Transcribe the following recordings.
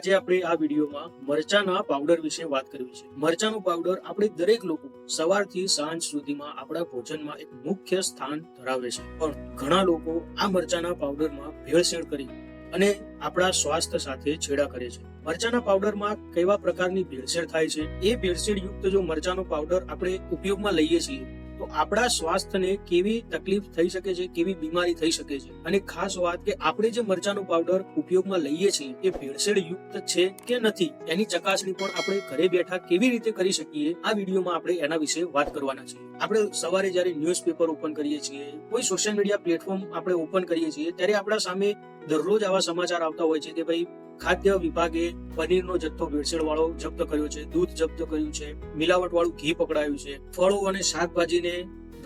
આજે આપણે આ વિડીયોમાં મરચાના પાવડર વિશે વાત કરવી છે. મરચાનો પાવડર આપણે દરેક લોકો સવારથી સાંજ સુધીમાં આપણા ભોજનમાં એક મુખ્ય સ્થાન ધરાવે છે. પણ ઘણા લોકો આ મરચાના પાવડરમાં ભેળસેળ કરી અને આપણા સ્વાસ્થ્ય સાથે છેડા કરે છે. મરચાના પાવડરમાં કેવા પ્રકારની ભેળસેળ થાય છે? એ ભેળસેળ યુક્ત જો મરચાનો પાવડર આપણે ઉપયોગમાં લઈએ છીએ તો આપણા સ્વાસ્થ્યને કેવી તકલીફ થઈ શકે છે, કેવી બીમારી થઈ શકે છે? અને ખાસ વાત કે આપણે જે મરચાનો પાવડર ઉપયોગમાં લઈએ છીએ, એ ભેળસેળ યુક્ત છે કે નથી, એની ચકાસણી પણ આપણે ઘરે બેઠા કેવી રીતે કરી શકીએ, આ વિડીયોમાં આપણે એના વિશે વાત કરવાના છીએ. આપણે સવારે જ્યારે ન્યૂઝપેપર ઓપન કરીએ છીએ, કોઈ સોશિયલ મીડિયા પ્લેટફોર્મ આપણે ઓપન કરીએ છીએ, ત્યારે આપણા સામે દરરોજ આવા સમાચાર આવતા હોય છે કે ભાઈ, ખાદ્ય વિભાગે પનીરનો જથ્થો ભેળસેળ વાળો જપ્ત કર્યો છે, દૂધ જપ્ત કર્યું છે મિલાવટ વાળું ઘી પકડાયું છે, ફળો અને શાકભાજીને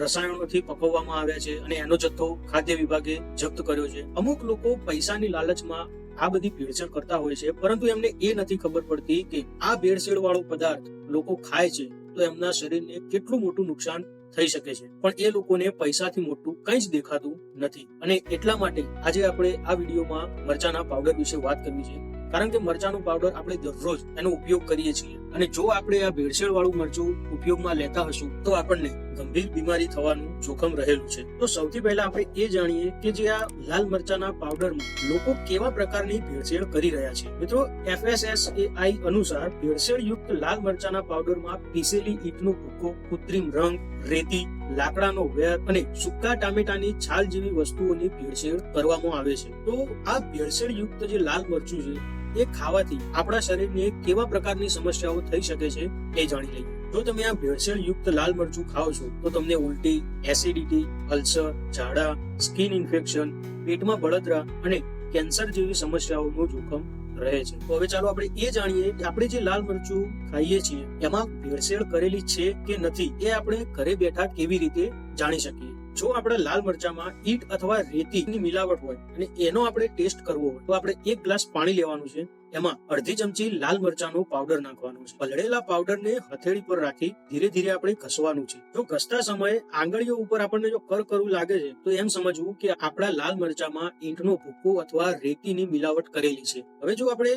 રસાયણોથી પકવવામાં આવ્યા છે અને એનો જથ્થો ખાદ્ય વિભાગે જપ્ત કર્યો છે. અમુક લોકો પૈસાની લાલચમાં આ બધી ભેળસેળ કરતા હોય છે, પરંતુ એમને એ નથી ખબર પડતી કે આ ભેળસેળ વાળો પદાર્થ લોકો ખાય છે, તો એમના શરીરને કેટલું મોટું નુકસાન થઈ શકે છે. પણ એ લોકોને પૈસાથી મોટું કંઈ જ દેખાતું નથી. અને એટલા માટે આજે આપણે આ વિડીયોમાં મરચાના પાવડર વિશે વાત કરવી છે. કારણ કે મરચાનો પાવડર આપણે દરરોજ એનો ઉપયોગ કરીએ છીએ. અને જો આપણે આ ભેળસેળ વાળું મરચું ઉપયોગમાં લેતા હશું, તો આપણને ગંભીર બીમારી થવાનું જોખમ રહેલું છે. તો સૌથી પહેલા આપણે એ જાણીએ કે જે આ લાલ મરચાના પાવડરમાં લોકો કેવા પ્રકારની ભેળસેળ કરી રહ્યા છે. મિત્રો, એફએસએસએઆઈ અનુસાર ભેળસેળ યુક્ત લાલ મરચાના પાવડરમાં પીસેલી ઈંટનો ભૂકો, કૃત્રિમ રંગ, રેતી, લાકડાનો વેર અને સૂકા ટામેટાની છાલ જેવી વસ્તુઓની ભેળસેળ કરવામાં આવે છે. તો આ ભેળસેળ યુક્ત જે લાલ મરચું છે એ ખાવાથી આપણા શરીરને કેવા પ્રકારની સમસ્યાઓ થઈ શકે છે એ જાણી લઈએ. જો તમે આ ભેળસેળ યુક્ત લાલ મરચું ખાઓ છો, તો તમને ઉલટી એસિડિટી અલ્સર ઝાડા સ્કિન ઇન્ફેક્શન પેટમાં બળતરા અને કેન્સર જેવી સમસ્યાઓનું જોખમ રહે છે. તો હવે ચાલો આપણે એ જાણીએ કે આપણે જે લાલ મરચું ખાઈએ છીએ, એમાં ભેળસેળ કરેલી છે કે નથી, એ આપણે ઘરે બેઠા કેવી રીતે જાણી શકીએ? જો આપણા લાલ મરચામાં ઈટ અથવા રેતીની મિલાવટ હોય અને એનો આપણે ટેસ્ટ કરવો હોય, તો આપણે એક ગ્લાસ પાણી લેવાનું છે. એમાં અડધી ચમચી લાલ મરચાનો પાવડર નાખવાનો છે. પલળેલા પાવડરને હથેળી પર રાખી ધીરે ધીરે આપણે ઘસવાનું છે. જો ઘસતા સમયે આંગળીઓ ઉપર આપણને જો કર કરવું લાગે છે, તો એમ સમજવું કે આપણા લાલ મરચામાં ઈંટનો ભૂકો અથવા રેતીની મિલાવટ કરેલી છે. હવે જો આપણે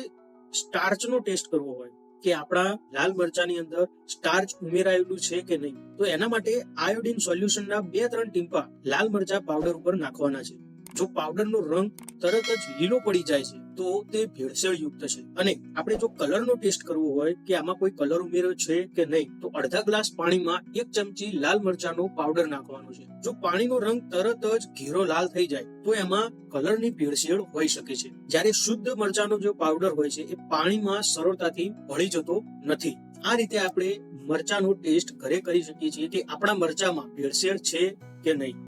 સ્ટાર્ચનો ટેસ્ટ કરવો હોય કે આપણા લાલ મરચાની અંદર સ્ટાર્ચ ઉમેરાયેલું છે કે નહીં? તો એના માટે આયોડિન સોલ્યુશનના બે ત્રણ ટીમ્પા લાલ મરચા પાવડર ઉપર નાખવાના છે. જો પાવડરનો રંગ તરત જ લીલો પડી જાય છે તો તે ભેળસેળ યુક્ત છે. અને આપણે જો કલરનો ટેસ્ટ કરવો હોય કે આમાં કોઈ કલર ઉમેર્યો છે કે નહીં, તો અડધા ગ્લાસ પાણીમાં એક ચમચી લાલ મરચાનો પાવડર નાખવાનો છે. જો પાણીનો રંગ તરત જ ઘેરો લાલ થઈ જાય, તો એમાં કલરની ભેળસેળ હોઈ શકે છે. જ્યારે શુદ્ધ મરચાનો જે પાવડર હોય છે, એ પાણીમાં સરળતાથી ભળી જતો નથી. આ રીતે આપણે મરચાનો ટેસ્ટ ઘરે કરી શકીએ છીએ કે આપણા મરચામાં ભેળસેળ છે કે નહીં.